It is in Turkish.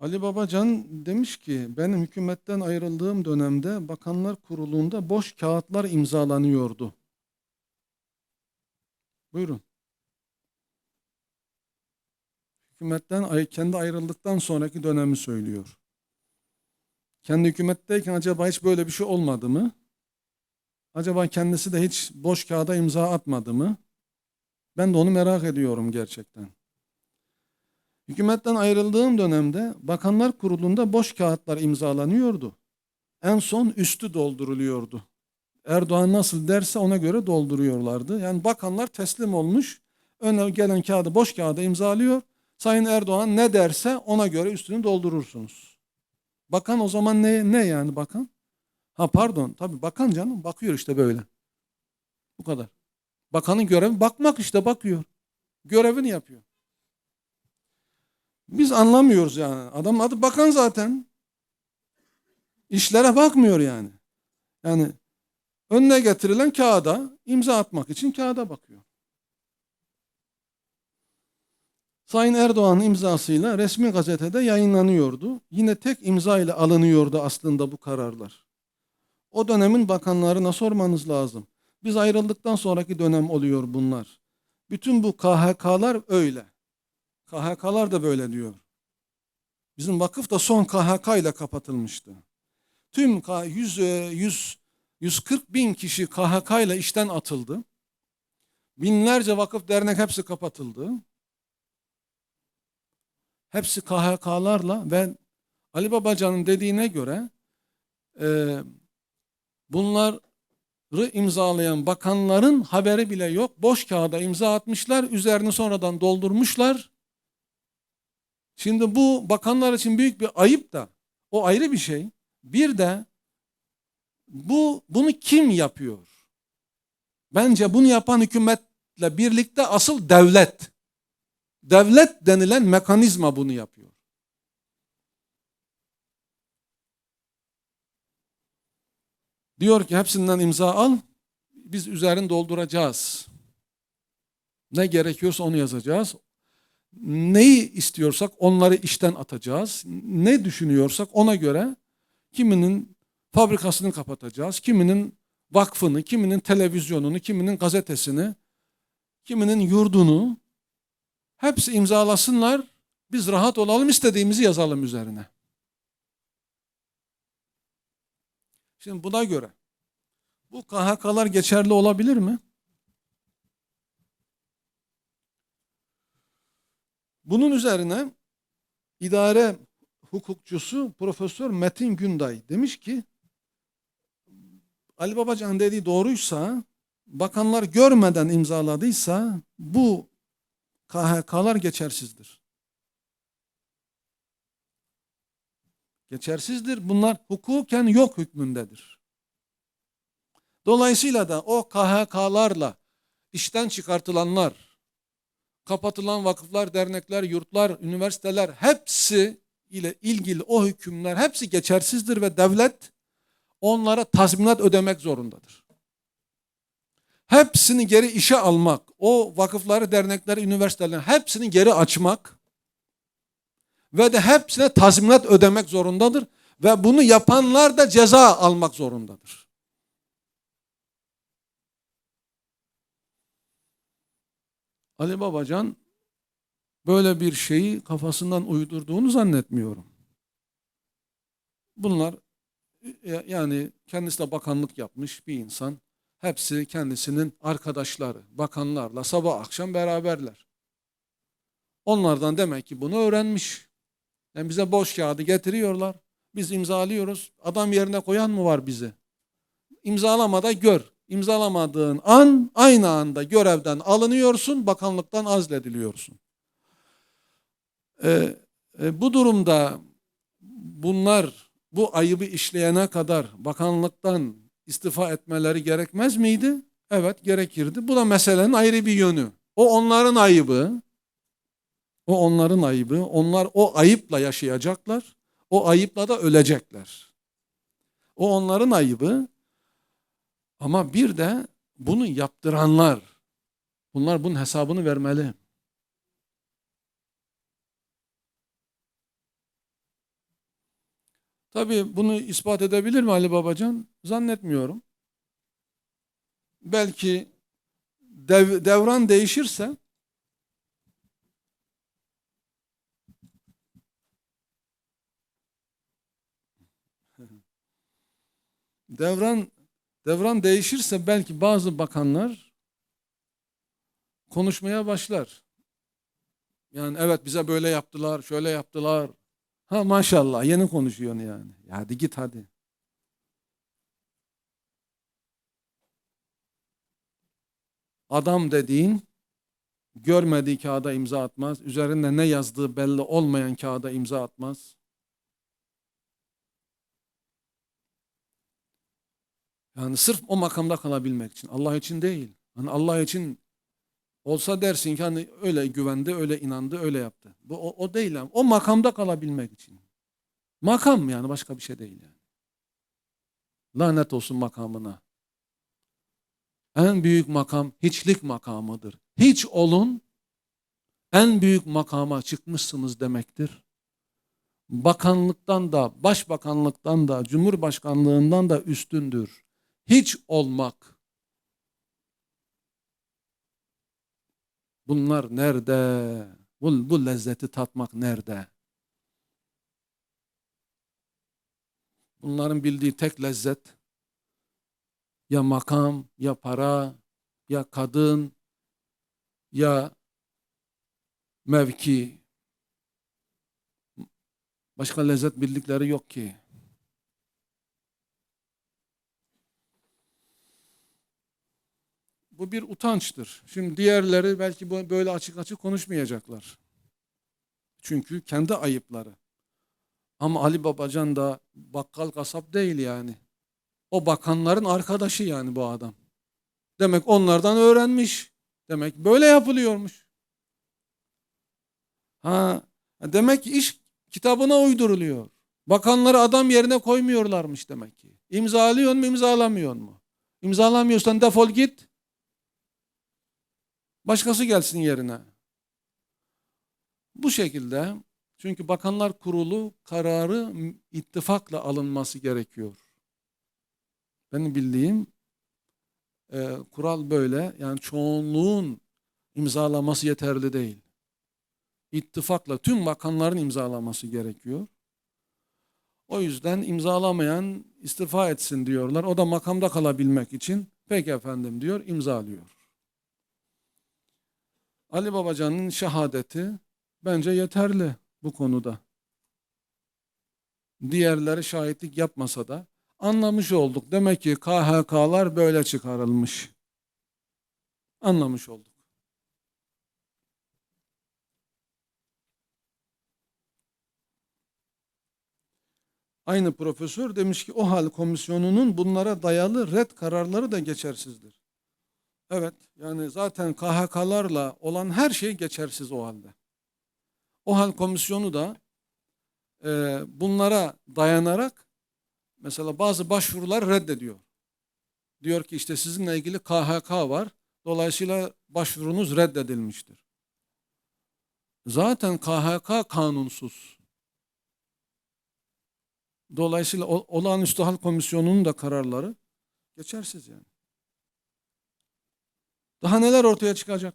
Ali Babacan demiş ki benim hükümetten ayrıldığım dönemde Bakanlar Kurulu'nda boş kağıtlar imzalanıyordu. Buyurun. Hükümetten kendi ayrıldıktan sonraki dönemi söylüyor. Kendi hükümetteyken acaba hiç böyle bir şey olmadı mı? Acaba kendisi de hiç boş kağıda imza atmadı mı? Ben de onu merak ediyorum gerçekten. Hükümetten ayrıldığım dönemde Bakanlar Kurulu'nda boş kağıtlar imzalanıyordu. En son üstü dolduruluyordu. Erdoğan nasıl derse ona göre dolduruyorlardı. Yani bakanlar teslim olmuş, öne gelen kağıdı boş kağıda imzalıyor. Sayın Erdoğan ne derse ona göre üstünü doldurursunuz. Bakan o zaman ne, ne yani bakan? Ha pardon tabii bakan canım bakıyor işte böyle. Bu kadar. Bakanın görevi bakmak işte bakıyor. Görevini yapıyor. Biz anlamıyoruz yani. Adam adı bakan zaten. İşlere bakmıyor yani. Yani önüne getirilen kağıda imza atmak için kağıda bakıyor. Sayın Erdoğan'ın imzasıyla resmi gazetede yayınlanıyordu. Yine tek imza ile alınıyordu aslında bu kararlar. O dönemin bakanlarına sormanız lazım. Biz ayrıldıktan sonraki dönem oluyor bunlar. Bütün bu KHK'lar öyle. KHK'lar da böyle diyor. Bizim vakıf da son KHK ile kapatılmıştı. Tüm K- 100, e, 100, 140 bin kişi KHK ile işten atıldı. Binlerce vakıf dernek hepsi kapatıldı. Hepsi KHK'larla ve Ali Babacan'ın dediğine göre e, bunları imzalayan bakanların haberi bile yok. Boş kağıda imza atmışlar, üzerini sonradan doldurmuşlar. Şimdi bu bakanlar için büyük bir ayıp da o ayrı bir şey. Bir de bu bunu kim yapıyor? Bence bunu yapan hükümetle birlikte asıl devlet. Devlet denilen mekanizma bunu yapıyor. Diyor ki hepsinden imza al. Biz üzerini dolduracağız. Ne gerekiyorsa onu yazacağız. Neyi istiyorsak onları işten atacağız. Ne düşünüyorsak ona göre kiminin fabrikasını kapatacağız, kiminin vakfını, kiminin televizyonunu, kiminin gazetesini, kiminin yurdunu hepsi imzalasınlar. Biz rahat olalım, istediğimizi yazalım üzerine. Şimdi buna göre bu KHK'lar geçerli olabilir mi? Bunun üzerine idare hukukçusu Profesör Metin Günday demiş ki Ali Babacan dediği doğruysa bakanlar görmeden imzaladıysa bu KHK'lar geçersizdir. Geçersizdir. Bunlar hukuken yok hükmündedir. Dolayısıyla da o KHK'larla işten çıkartılanlar, kapatılan vakıflar, dernekler, yurtlar, üniversiteler hepsi ile ilgili o hükümler hepsi geçersizdir ve devlet onlara tazminat ödemek zorundadır. Hepsini geri işe almak, o vakıfları, dernekleri, üniversiteleri hepsini geri açmak ve de hepsine tazminat ödemek zorundadır ve bunu yapanlar da ceza almak zorundadır. Ali Babacan böyle bir şeyi kafasından uydurduğunu zannetmiyorum. Bunlar e, yani kendisi de bakanlık yapmış bir insan. Hepsi kendisinin arkadaşları, bakanlarla sabah akşam beraberler. Onlardan demek ki bunu öğrenmiş. Yani bize boş kağıdı getiriyorlar. Biz imzalıyoruz. Adam yerine koyan mı var bizi? İmzalamada gör. İmzalamadığın an aynı anda görevden alınıyorsun, bakanlıktan azlediliyorsun. Ee, e, bu durumda bunlar bu ayıbı işleyene kadar bakanlıktan istifa etmeleri gerekmez miydi? Evet gerekirdi. Bu da meselenin ayrı bir yönü. O onların ayıbı. O onların ayıbı. Onlar o ayıpla yaşayacaklar. O ayıpla da ölecekler. O onların ayıbı. Ama bir de bunu yaptıranlar. Bunlar bunun hesabını vermeli. Tabii bunu ispat edebilir mi Ali Babacan? Zannetmiyorum. Belki dev- devran değişirse devran devran değişirse belki bazı bakanlar konuşmaya başlar. Yani evet bize böyle yaptılar, şöyle yaptılar. Ha maşallah yeni konuşuyorsun yani. Ya hadi git hadi. Adam dediğin görmediği kağıda imza atmaz. Üzerinde ne yazdığı belli olmayan kağıda imza atmaz. Yani sırf o makamda kalabilmek için. Allah için değil. Hani Allah için olsa dersin ki hani öyle güvendi, öyle inandı, öyle yaptı. Bu o, o değil ama o makamda kalabilmek için. Makam yani başka bir şey değil yani. Lanet olsun makamına. En büyük makam hiçlik makamıdır. Hiç olun en büyük makama çıkmışsınız demektir. Bakanlıktan da, başbakanlıktan da, cumhurbaşkanlığından da üstündür. Hiç olmak. Bunlar nerede? Bu, bu lezzeti tatmak nerede? Bunların bildiği tek lezzet ya makam, ya para, ya kadın, ya mevki. Başka lezzet bildikleri yok ki. Bu bir utançtır. Şimdi diğerleri belki böyle açık açık konuşmayacaklar. Çünkü kendi ayıpları. Ama Ali Babacan da bakkal kasap değil yani. O bakanların arkadaşı yani bu adam. Demek onlardan öğrenmiş. Demek böyle yapılıyormuş. Ha, demek ki iş kitabına uyduruluyor. Bakanları adam yerine koymuyorlarmış demek ki. İmzalıyor mu, imzalamıyor mu? İmzalamıyorsan defol git. Başkası gelsin yerine. Bu şekilde çünkü Bakanlar Kurulu kararı ittifakla alınması gerekiyor. Benim bildiğim e, kural böyle. Yani çoğunluğun imzalaması yeterli değil. İttifakla tüm bakanların imzalaması gerekiyor. O yüzden imzalamayan istifa etsin diyorlar. O da makamda kalabilmek için peki efendim diyor imzalıyor. Ali Babacan'ın şehadeti bence yeterli bu konuda. Diğerleri şahitlik yapmasa da anlamış olduk. Demek ki KHK'lar böyle çıkarılmış. Anlamış olduk. Aynı profesör demiş ki o hal komisyonunun bunlara dayalı red kararları da geçersizdir. Evet yani zaten KHK'larla olan her şey geçersiz o halde. O hal komisyonu da e, bunlara dayanarak mesela bazı başvurular reddediyor. Diyor ki işte sizinle ilgili KHK var. Dolayısıyla başvurunuz reddedilmiştir. Zaten KHK kanunsuz. Dolayısıyla olağanüstü hal komisyonunun da kararları geçersiz yani. Daha neler ortaya çıkacak?